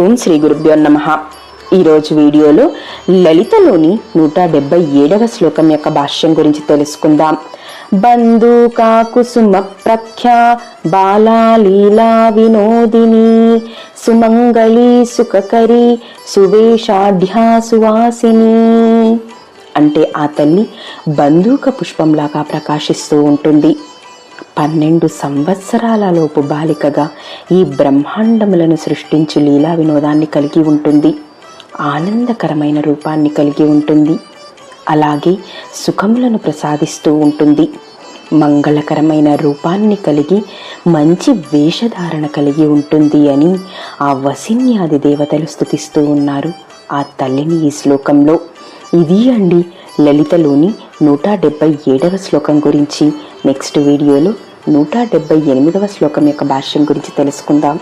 ఓం శ్రీ గురుభ్యో నమ. ఈరోజు వీడియోలో లలితలోని నూట డెబ్బై ఏడవ శ్లోకం యొక్క భాష్యం గురించి తెలుసుకుందాం. బంధుకా కుసుమ ప్రఖ్యా బాలా లీలా వినోదిని సుమంగళి సుఖకరి సువేషాఢ్యా సువాసిని అంటే ఆ తల్లి బంధూక పుష్పంలాగా ప్రకాశిస్తూ ఉంటుంది. పన్నెండు సంవత్సరాలలోపు బాలికగా ఈ బ్రహ్మాండములను సృష్టించి లీలా వినోదాన్ని కలిగి ఉంటుంది. ఆనందకరమైన రూపాన్ని కలిగి ఉంటుంది. అలాగే సుఖములను ప్రసాదిస్తూ ఉంటుంది. మంగళకరమైన రూపాన్ని కలిగి మంచి వేషధారణ కలిగి ఉంటుంది అని ఆ వసిన్యాది దేవతలు స్థుతిస్తూ ఉన్నారు ఆ తల్లిని ఈ శ్లోకంలో. ఇది అండి లలితలోని నూట డెబ్బై ఏడవ శ్లోకం గురించి. నెక్స్ట్ వీడియోలో నూట డెబ్బై ఎనిమిదవ శ్లోకం యొక్క భాష్యం గురించి తెలుసుకుందాం.